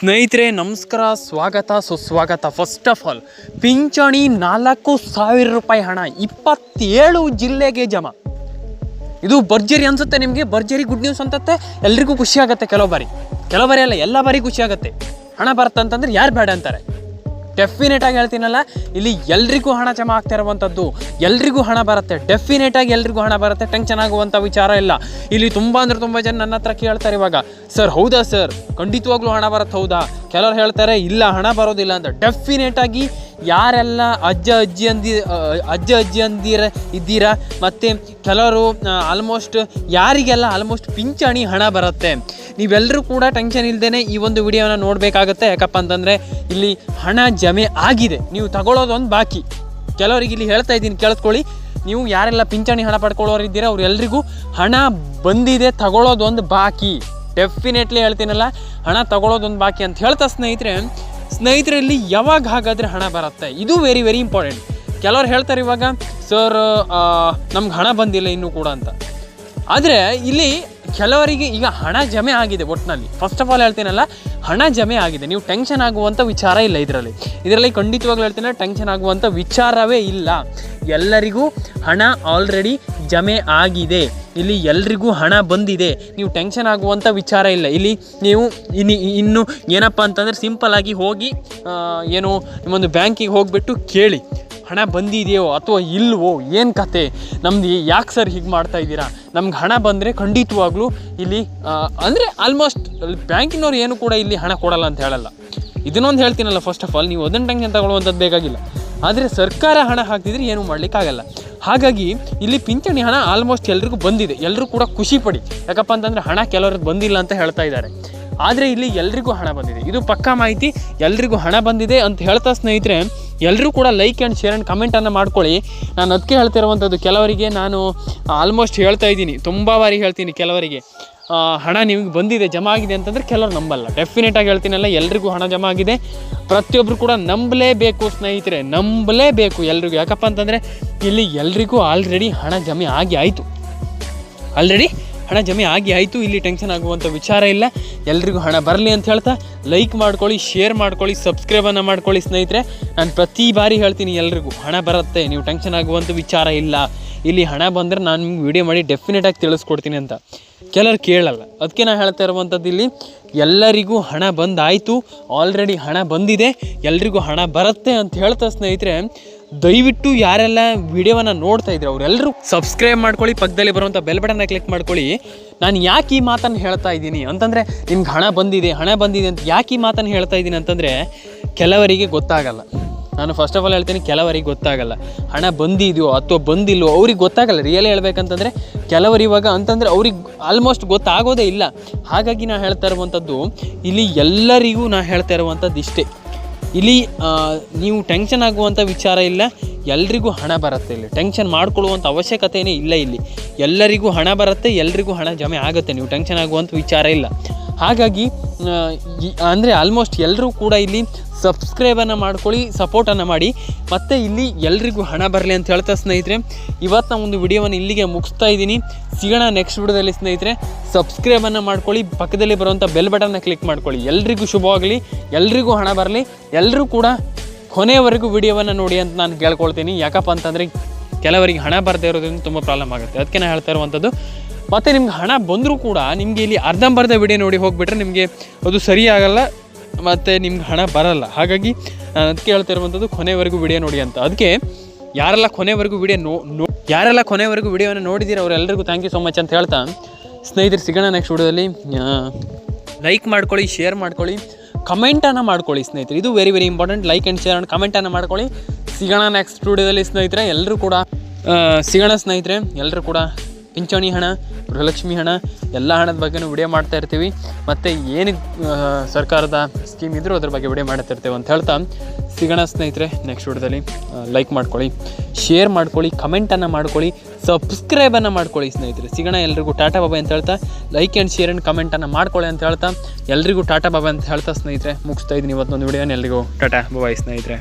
ಸ್ನೇಹಿತರೆ, ನಮಸ್ಕಾರ, ಸ್ವಾಗತ, ಸುಸ್ವಾಗತ. ಫಸ್ಟ್ ಆಫ್ ಆಲ್ ಪಿಂಚಣಿ ನಾಲ್ಕು ಸಾವಿರ ರೂಪಾಯಿ ಹಣ, ಇಪ್ಪತ್ತೇಳು ಜಿಲ್ಲೆಗೆ ಜಮಾ. ಇದು ಭರ್ಜರಿ ಅನ್ಸುತ್ತೆ ನಿಮಗೆ? ಭರ್ಜರಿ ಗುಡ್ ನ್ಯೂಸ್ ಅಂತತ್ತೆ ಎಲ್ರಿಗೂ ಖುಷಿ ಆಗುತ್ತೆ ಕೆಲವು ಬಾರಿ. ಕೆಲವು ಬಾರಿ ಅಲ್ಲ, ಎಲ್ಲ ಬಾರಿ ಖುಷಿ ಆಗುತ್ತೆ. ಹಣ ಬರುತ್ತಂತಂದ್ರೆ ಯಾರು ಬೇಡ ಅಂತಾರೆ? ಡೆಫಿನೆಟ್ ಆಗಿ ಹೇಳ್ತೀನಲ್ಲ, ಇಲ್ಲಿ ಎಲ್ರಿಗೂ ಹಣ ಜಮಾ ಆಗ್ತಾ ಇರುವಂಥದ್ದು ಎಲ್ರಿಗೂ ಹಣ ಬರುತ್ತೆ. ಡೆಫಿನೆಟ್ ಆಗಿ ಎಲ್ರಿಗೂ ಹಣ ಬರುತ್ತೆ ಟೆನ್ಷನ್ ಆಗುವಂಥ ವಿಚಾರ ಇಲ್ಲ. ಇಲ್ಲಿ ತುಂಬ ಅಂದರೆ ತುಂಬ ಜನ ನನ್ನ ಹತ್ರ ಕೇಳ್ತಾರೆ ಇವಾಗ ಸರ್ ಹೌದಾ ಸರ್ ಖಂಡಿತವಾಗ್ಲೂ ಹಣ ಬರುತ್ತೆ, ಹೌದಾ? ಕೆಲವ್ರು ಹೇಳ್ತಾರೆ, ಇಲ್ಲ, ಹಣ ಬರೋದಿಲ್ಲ ಅಂತ. ಡೆಫಿನೇಟಾಗಿ ಯಾರೆಲ್ಲ ಅಜ್ಜ ಅಜ್ಜಿ ಅಂದಿ ಅಜ್ಜ ಅಜ್ಜಿ ಅಂದಿರ, ಇದ್ದೀರಾ, ಮತ್ತು ಕೆಲವರು ಆಲ್ಮೋಸ್ಟ್ ಯಾರಿಗೆಲ್ಲ ಆಲ್ಮೋಸ್ಟ್ ಪಿಂಚಣಿ ಹಣ ಬರುತ್ತೆ. ನೀವೆಲ್ಲರೂ ಕೂಡ ಟೆನ್ಷನ್ ಇಲ್ಲದೇ ಈ ಒಂದು ವಿಡಿಯೋನ ನೋಡಬೇಕಾಗತ್ತೆ. ಯಾಕಪ್ಪ ಅಂತಂದರೆ ಇಲ್ಲಿ ಹಣ ಜಮೆ ಆಗಿದೆ. ನೀವು ತಗೊಳ್ಳೋದೊಂದು ಬಾಕಿ. ಕೆಲವರಿಗೆ ಇಲ್ಲಿ ಹೇಳ್ತಾ ಇದ್ದೀನಿ, ಕೇಳಿಸ್ಕೊಳ್ಳಿ. ನೀವು ಯಾರೆಲ್ಲ ಪಿಂಚಣಿ ಹಣ ಪಡ್ಕೊಳ್ಳೋರು ಇದ್ದೀರಾ ಅವ್ರೆಲ್ರಿಗೂ ಹಣ ಬಂದಿದೆ ತಗೊಳ್ಳೋದೊಂದು ಬಾಕಿ. ಡೆಫಿನೆಟ್ಲಿ ಹೇಳ್ತೀನಲ್ಲ. ಹಣ ತಗೊಳ್ಳೋದೊಂದು ಬಾಕಿ ಅಂತ ಹೇಳ್ತಾ ಸ್ನೇಹಿತರೆ, ಸ್ನೇಹಿತರಲ್ಲಿ ಯಾವಾಗ ಹಾಗಾದರೆ ಹಣ ಬರುತ್ತೆ? ಇದು ವೆರಿ ವೆರಿ ಇಂಪಾರ್ಟೆಂಟ್ ಕೆಲವ್ರು ಹೇಳ್ತಾರೆ ಇವಾಗ ಸರ್ ನಮ್ಗೆ ಹಣ ಬಂದಿಲ್ಲ ಇನ್ನೂ ಕೂಡ ಅಂತ. ಆದರೆ ಇಲ್ಲಿ ಕೆಲವರಿಗೆ ಈಗ ಹಣ ಜಮೆ ಆಗಿದೆ ಒಟ್ಟಿನಲ್ಲಿ ಫಸ್ಟ್ ಆಫ್ ಆಲ್ ಹೇಳ್ತೀನಲ್ಲ, ಹಣ ಜಮೆ ಆಗಿದೆ. ನೀವು ಟೆನ್ಷನ್ ಆಗುವಂಥ ವಿಚಾರ ಇಲ್ಲ ಇದರಲ್ಲಿ. ಇದರಲ್ಲಿ ಖಂಡಿತವಾಗ್ಲೂ ಹೇಳ್ತೀನಿ ಟೆನ್ಷನ್ ಆಗುವಂಥ ವಿಚಾರವೇ ಇಲ್ಲ. ಎಲ್ಲರಿಗೂ ಹಣ ಆಲ್ರೆಡಿ ಜಮೆ ಆಗಿದೆ. ಇಲ್ಲಿ ಎಲ್ರಿಗೂ ಹಣ ಬಂದಿದೆ. ನೀವು ಟೆನ್ಷನ್ ಆಗುವಂಥ ವಿಚಾರ ಇಲ್ಲ. ಇಲ್ಲಿ ನೀವು ಇನ್ನು ಇನ್ನು ಏನಪ್ಪ ಅಂತಂದರೆ ಸಿಂಪಲ್ ಆಗಿ ಹೋಗಿ ಏನು ನಿಮ್ಮೊಂದು ಬ್ಯಾಂಕಿಗೆ ಹೋಗಿಬಿಟ್ಟು ಕೇಳಿ. ಹಣ ಬಂದಿದೆಯೋ ಅಥವಾ ಇಲ್ವೋ, ಏನು ಕತೆ? ನಮ್ದು ಯಾಕೆ ಸರ್ ಹೀಗೆ ಮಾಡ್ತಾ ಇದ್ದೀರಾ? ನಮ್ಗೆ ಹಣ ಬಂದರೆ ಖಂಡಿತವಾಗ್ಲೂ ಇಲ್ಲಿ ಅಂದರೆ ಆಲ್ಮೋಸ್ಟ್ ಬ್ಯಾಂಕಿನವ್ರು ಏನು ಕೂಡ ಇಲ್ಲಿ ಹಣ ಕೊಡಲ್ಲ ಅಂತ ಹೇಳಲ್ಲ. ಇದನ್ನೊಂದು ಹೇಳ್ತೀನಲ್ಲ ಫಸ್ಟ್ ಆಫ್ ಆಲ್ ನೀವು ಅದನ್ನು ಟೆನ್ಷನ್ ತಗೊಳ್ಳುವಂಥದ್ದು ಬೇಕಾಗಿಲ್ಲ. ಆದರೆ ಸರ್ಕಾರ ಹಣ ಹಾಕ್ತಿದ್ರೆ ಏನು ಮಾಡಲಿಕ್ಕಾಗಲ್ಲ. ಹಾಗಾಗಿ ಇಲ್ಲಿ ಪಿಂಚಣಿ ಹಣ ಆಲ್ಮೋಸ್ಟ್ ಎಲ್ರಿಗೂ ಬಂದಿದೆ. ಎಲ್ಲರೂ ಕೂಡ ಖುಷಿ ಪಡಿ. ಯಾಕಪ್ಪ ಅಂತಂದರೆ ಹಣ ಕೆಲವ್ರದ್ದು ಬಂದಿಲ್ಲ ಅಂತ ಹೇಳ್ತಾ ಇದ್ದಾರೆ. ಆದರೆ ಇಲ್ಲಿ ಎಲ್ರಿಗೂ ಹಣ ಬಂದಿದೆ. ಇದು ಪಕ್ಕಾ ಮಾಹಿತಿ. ಎಲ್ರಿಗೂ ಹಣ ಬಂದಿದೆ ಅಂತ ಹೇಳ್ತಾ ಸ್ನೇಹಿತರೆ ಎಲ್ಲರೂ ಕೂಡ ಲೈಕ್ ಆ್ಯಂಡ್ ಶೇರ್ ಆ್ಯಂಡ್ ಕಮೆಂಟನ್ನು ಮಾಡ್ಕೊಳ್ಳಿ. ನಾನು ಅದಕ್ಕೆ ಹೇಳ್ತಿರುವಂಥದ್ದು ಕೆಲವರಿಗೆ ನಾನು ಆಲ್ಮೋಸ್ಟ್ ಹೇಳ್ತಾ ಇದ್ದೀನಿ. ತುಂಬ ಬಾರಿ ಹೇಳ್ತೀನಿ ಕೆಲವರಿಗೆ. ಹಣ ನಿಮಗೆ ಬಂದಿದೆ, ಜಮಾ ಆಗಿದೆ ಅಂತಂದರೆ ಕೆಲವರು ನಂಬಲ್ಲ. ಡೆಫಿನೆಟಾಗಿ ಹೇಳ್ತೀನಲ್ಲ, ಎಲ್ರಿಗೂ ಹಣ ಜಮಾ ಆಗಿದೆ. ಪ್ರತಿಯೊಬ್ಬರು ಕೂಡ ನಂಬಲೇಬೇಕು ಸ್ನೇಹಿತರೆ, ನಂಬಲೇಬೇಕು ಎಲ್ರಿಗೂ. ಯಾಕಪ್ಪ ಅಂತಂದರೆ ಇಲ್ಲಿ ಎಲ್ರಿಗೂ ಆಲ್ರೆಡಿ ಹಣ ಜಮೆ ಆಗಿ ಆಯಿತು. ಆಲ್ರೆಡಿ ಹಣ ಜಮೆ ಆಗಿ ಆಯಿತು, ಇಲ್ಲಿ ಟೆನ್ಷನ್ ಆಗುವಂಥ ವಿಚಾರ ಇಲ್ಲ. ಎಲ್ರಿಗೂ ಹಣ ಬರಲಿ ಅಂತ ಹೇಳ್ತಾ ಲೈಕ್ ಮಾಡ್ಕೊಳ್ಳಿ ಶೇರ್ ಮಾಡ್ಕೊಳ್ಳಿ ಸಬ್ಸ್ಕ್ರೈಬನ್ನು ಮಾಡ್ಕೊಳ್ಳಿ ಸ್ನೇಹಿತರೆ. ನಾನು ಪ್ರತಿ ಬಾರಿ ಹೇಳ್ತೀನಿ ಎಲ್ರಿಗೂ, ಹಣ ಬರುತ್ತೆ, ನೀವು ಟೆನ್ಷನ್ ಆಗುವಂಥ ವಿಚಾರ ಇಲ್ಲ. ಇಲ್ಲಿ ಹಣ ಬಂದರೆ ನಾನು ನಿಮ್ಗೆ ವಿಡಿಯೋ ಮಾಡಿ ಡೆಫಿನೆಟಾಗಿ ತಿಳಿಸ್ಕೊಡ್ತೀನಿ ಅಂತ. ಕೆಲವರು ಕೇಳಲ್ಲ. ಅದಕ್ಕೆ ನಾನು ಹೇಳ್ತಾ ಇರುವಂಥದ್ದು ಇಲ್ಲಿ, ಎಲ್ಲರಿಗೂ ಹಣ ಬಂದಾಯಿತು ಆಲ್ರೆಡಿ ಹಣ ಬಂದಿದೆ, ಎಲ್ರಿಗೂ ಹಣ ಬರುತ್ತೆ ಅಂತ ಹೇಳ್ತಾ ಸ್ನೇಹಿತರೆ, ದಯವಿಟ್ಟು ಯಾರೆಲ್ಲ ವಿಡಿಯೋವನ್ನು ನೋಡ್ತಾ ಇದ್ರೆ ಅವರೆಲ್ಲರೂ ಸಬ್ಸ್ಕ್ರೈಬ್ ಮಾಡ್ಕೊಳ್ಳಿ, ಪಕ್ಕದಲ್ಲಿ ಬರುವಂಥ ಬೆಲ್ ಬಟನ್ನ ಕ್ಲಿಕ್ ಮಾಡ್ಕೊಳ್ಳಿ. ನಾನು ಯಾಕೆ ಈ ಮಾತನ್ನು ಹೇಳ್ತಾ ಇದ್ದೀನಿ ಅಂತಂದರೆ, ನಿಮ್ಗೆ ಹಣ ಬಂದಿದೆ ಹಣ ಬಂದಿದೆ ಅಂತ ಯಾಕೆ ಈ ಮಾತನ್ನು ಹೇಳ್ತಾ ಇದ್ದೀನಿ ಅಂತಂದರೆ, ಕೆಲವರಿಗೆ ಗೊತ್ತಾಗಲ್ಲ. ನಾನು ಫಸ್ಟ್ ಆಫ್ ಆಲ್ ಹೇಳ್ತೀನಿ, ಕೆಲವರಿಗೆ ಗೊತ್ತಾಗಲ್ಲ. ಹಣ ಬಂದಿದೆಯೋ ಅಥವಾ ಬಂದಿಲ್ವೋ ಅವ್ರಿಗೆ ಗೊತ್ತಾಗಲ್ಲ. ರಿಯಲ್ ಹೇಳ್ಬೇಕಂತಂದರೆ ಕೆಲವರು ಇವಾಗ ಅಂತಂದರೆ ಅವ್ರಿಗೆ ಆಲ್ಮೋಸ್ಟ್ ಗೊತ್ತಾಗೋದೇ ಇಲ್ಲ. ಹಾಗಾಗಿ ನಾನು ಹೇಳ್ತಾ ಇರುವಂಥದ್ದು ಇಲ್ಲಿ ಎಲ್ಲರಿಗೂ ನಾನು ಹೇಳ್ತಾ ಇರುವಂಥದ್ದು ಇಷ್ಟೇ. ಇಲ್ಲಿ ನೀವು ಟೆನ್ಷನ್ ಆಗುವಂಥ ವಿಚಾರ ಇಲ್ಲ. ಎಲ್ರಿಗೂ ಹಣ ಬರುತ್ತೆ ಇಲ್ಲಿ. ಟೆನ್ಷನ್ ಮಾಡ್ಕೊಳ್ಳುವಂಥ ಅವಶ್ಯಕತೆಯೇ ಇಲ್ಲ ಇಲ್ಲಿ. ಎಲ್ಲರಿಗೂ ಹಣ ಬರುತ್ತೆ, ಎಲ್ರಿಗೂ ಹಣ ಜಮೆ ಆಗುತ್ತೆ. ನೀವು ಟೆನ್ಷನ್ ಆಗುವಂಥ ವಿಚಾರ ಇಲ್ಲ. ಹಾಗಾಗಿ ಅಂದರೆ ಆಲ್ಮೋಸ್ಟ್ ಎಲ್ಲರೂ ಕೂಡ ಇಲ್ಲಿ ಸಬ್ಸ್ಕ್ರೈಬನ್ನು ಮಾಡ್ಕೊಳ್ಳಿ ಸಪೋರ್ಟನ್ನು ಮಾಡಿ. ಮತ್ತು ಇಲ್ಲಿ ಎಲ್ರಿಗೂ ಹಣ ಬರಲಿ ಅಂತ ಹೇಳ್ತಾ ಸ್ನೇಹಿತರೆ, ಇವತ್ತು ನಾನು ಒಂದು ವಿಡಿಯೋವನ್ನು ಇಲ್ಲಿಗೆ ಮುಗಿಸ್ತಾ ಇದ್ದೀನಿ. ಸಿಗೋಣ ನೆಕ್ಸ್ಟ್ ವಿಡಿಯೋದಲ್ಲಿ ಸ್ನೇಹಿತರೆ. ಸಬ್ಸ್ಕ್ರೈಬನ್ನು ಮಾಡ್ಕೊಳ್ಳಿ, ಪಕ್ಕದಲ್ಲಿ ಬರುವಂಥ ಬೆಲ್ ಬಟನ್ನ ಕ್ಲಿಕ್ ಮಾಡ್ಕೊಳ್ಳಿ. ಎಲ್ರಿಗೂ ಶುಭವಾಗಲಿ, ಎಲ್ರಿಗೂ ಹಣ ಬರಲಿ ಎಲ್ಲರೂ ಕೂಡ ಕೊನೆಯವರೆಗೂ ವಿಡಿಯೋವನ್ನು ನೋಡಿ ಅಂತ ನಾನು ಕೇಳ್ಕೊಳ್ತೀನಿ. ಯಾಕಪ್ಪ ಅಂತಂದರೆ ಕೆಲವರಿಗೆ ಹಣ ಬರದೇ ಇರೋದ್ರಿಂದ ತುಂಬ ಪ್ರಾಬ್ಲಮ್ ಆಗುತ್ತೆ. ಅದಕ್ಕೆ ನಾನು ಹೇಳ್ತಾ ಇರುವಂಥದ್ದು ಮತ್ತು ನಿಮ್ಗೆ ಹಣ ಬಂದರೂ ಕೂಡ ನಿಮಗೆ ಇಲ್ಲಿ ಅರ್ಧಂಬರ್ಧ ವಿಡಿಯೋ ನೋಡಿ ಹೋಗಿಬಿಟ್ರೆ ನಿಮಗೆ ಅದು ಸರಿಯಾಗಲ್ಲ ಮತ್ತು ನಿಮ್ಗೆ ಹಣ ಬರಲ್ಲ. ಹಾಗಾಗಿ ನಾನು ಅದಕ್ಕೆ ಹೇಳ್ತಾ ಇರುವಂಥದ್ದು ಕೊನೆವರೆಗೂ ವಿಡಿಯೋ ನೋಡಿ ಅಂತ. ಅದಕ್ಕೆ ಯಾರೆಲ್ಲ ಕೊನೆವರೆಗೂ ವಿಡಿಯೋ ನೋ ನೋ, ಯಾರೆಲ್ಲ ಕೊನೆವರೆಗೂ ವಿಡಿಯೋನ ನೋಡಿದ್ದೀರ ಅವರೆಲ್ಲರಿಗೂ ಥ್ಯಾಂಕ್ ಯು ಸೊ ಮಚ್ ಅಂತ ಹೇಳ್ತಾ, ಸ್ನೇಹಿತರು ಸಿಗೋಣ ನೆಕ್ಸ್ಟ್ ವಿಡಿಯೋದಲ್ಲಿ. ಲೈಕ್ ಮಾಡ್ಕೊಳ್ಳಿ ಶೇರ್ ಮಾಡ್ಕೊಳ್ಳಿ. ಕಮೆಂಟನ್ನು ಮಾಡ್ಕೊಳ್ಳಿ ಸ್ನೇಹಿತರೆ. ಇದು very very important like and share and ಕಮೆಂಟನ್ನು ಮಾಡ್ಕೊಳ್ಳಿ. ಸಿಗೋಣ ನೆಕ್ಸ್ಟ್ ವಿಡಿಯೋದಲ್ಲಿ ಸ್ನೇಹಿತರೆ. ಎಲ್ಲರೂ ಕೂಡ ಸಿಗೋಣ ಸ್ನೇಹಿತರೆ. ಎಲ್ಲರೂ ಕೂಡ ಪಿಂಚಣಿ ಹಣ, ಗೃಹಲಕ್ಷ್ಮಿ ಹಣ, ಎಲ್ಲ ಹಣದ ಬಗ್ಗೆನೂ ವಿಡಿಯೋ ಮಾಡ್ತಾ ಇರ್ತೀವಿ. ಮತ್ತು ಏನು ಸರ್ಕಾರದ ಸ್ಕೀಮ್ ಇದ್ದರೂ ಅದ್ರ ಬಗ್ಗೆ ವಿಡಿಯೋ ಮಾಡ್ತಾ ಇರ್ತೇವೆ ಅಂತ ಹೇಳ್ತಾ ಸಿಗೋಣ ಸ್ನೇಹಿತರೆ ನೆಕ್ಸ್ಟ್ ವಿಡಿಯೋದಲ್ಲಿ. ಲೈಕ್ ಮಾಡ್ಕೊಳ್ಳಿ ಶೇರ್ ಮಾಡ್ಕೊಳ್ಳಿ ಕಮೆಂಟನ್ನು ಮಾಡ್ಕೊಳ್ಳಿ ಸಬ್ಸ್ಕ್ರೈಬನ್ನು ಮಾಡ್ಕೊಳ್ಳಿ ಸ್ನೇಹಿತರೆ. ಸಿಗೋಣ ಎಲ್ರಿಗೂ ಟಾಟಾ ಬಾಬಾ ಅಂತ ಹೇಳ್ತಾ ಲೈಕ್ ಆ್ಯಂಡ್ ಶೇರ್ ಆ್ಯಂಡ್ ಕಮೆಂಟನ್ನು ಮಾಡ್ಕೊಳ್ಳಿ ಅಂತ ಹೇಳ್ತಾ, ಎಲ್ರಿಗೂ ಟಾಟಾ ಬಾಬಾ ಅಂತ ಹೇಳ್ತಾ ಸ್ನೇಹಿತರೆ, ಮುಗಿಸ್ತಾ ಇದ್ದೀನಿ ಇವತ್ತೊಂದು ವಿಡಿಯೋನ ಎಲ್ರಿಗೂ. ಟಾಟಾ ಬಾಬಾಯ್ ಸ್ನೇಹಿತರೆ.